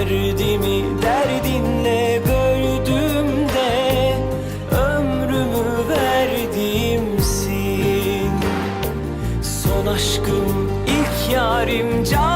Derdimi derdinle böldüm de Ömrümü verdiğimsin Son aşkım ilk yarim can